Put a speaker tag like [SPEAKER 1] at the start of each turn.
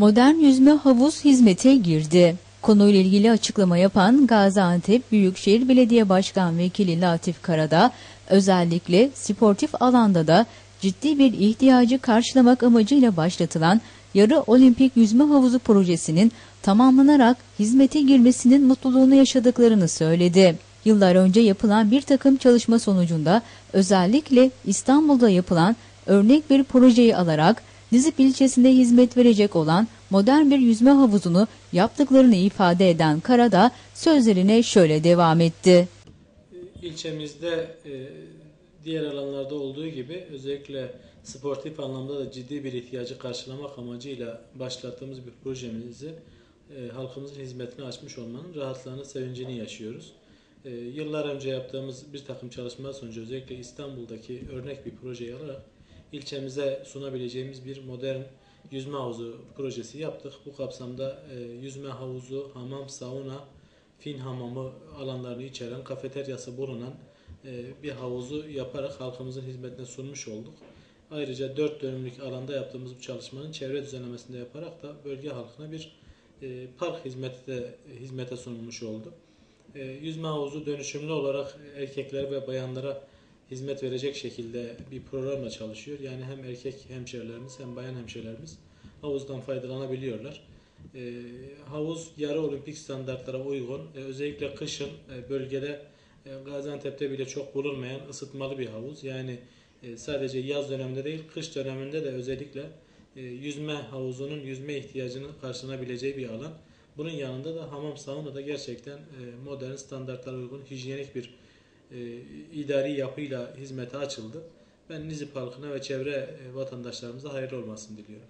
[SPEAKER 1] modern yüzme havuz hizmete girdi. Konuyla ilgili açıklama yapan Gaziantep Büyükşehir Belediye Başkan Vekili Latif Karada, özellikle sportif alanda da ciddi bir ihtiyacı karşılamak amacıyla başlatılan yarı olimpik yüzme havuzu projesinin tamamlanarak hizmete girmesinin mutluluğunu yaşadıklarını söyledi. Yıllar önce yapılan bir takım çalışma sonucunda özellikle İstanbul'da yapılan örnek bir projeyi alarak Nizip ilçesinde hizmet verecek olan modern bir yüzme havuzunu yaptıklarını ifade eden Karada sözlerine şöyle devam etti.
[SPEAKER 2] İlçemizde e, diğer alanlarda olduğu gibi özellikle sportif anlamda da ciddi bir ihtiyacı karşılamak amacıyla başlattığımız bir projemizi e, halkımızın hizmetine açmış olmanın rahatlığını, sevincini yaşıyoruz. E, yıllar önce yaptığımız bir takım çalışmalar sonucu özellikle İstanbul'daki örnek bir projeyi alarak ilçemize sunabileceğimiz bir modern yüzme havuzu projesi yaptık. Bu kapsamda e, yüzme havuzu, hamam, sauna, fin hamamı alanlarını içeren kafeteryası bulunan e, bir havuzu yaparak halkımızın hizmetine sunmuş olduk. Ayrıca 4 dönümlük alanda yaptığımız bu çalışmanın çevre düzenlemesinde yaparak da bölge halkına bir e, park hizmeti de hizmete sunulmuş oldu. Yüzme havuzu dönüşümlü olarak erkeklere ve bayanlara hizmet verecek şekilde bir programla çalışıyor. Yani hem erkek hemşerilerimiz hem bayan hemşerilerimiz havuzdan faydalanabiliyorlar. E, havuz yarı olimpik standartlara uygun. E, özellikle kışın e, bölgede e, Gaziantep'te bile çok bulunmayan ısıtmalı bir havuz. Yani e, sadece yaz döneminde değil, kış döneminde de özellikle e, yüzme havuzunun yüzme ihtiyacını karşılanabileceği bir alan. Bunun yanında da hamam sauna da gerçekten e, modern standartlara uygun hijyenik bir e, idari yapıyla hizmete açıldı. Ben Nizip halkına ve çevre e, vatandaşlarımıza hayırlı olmasını diliyorum.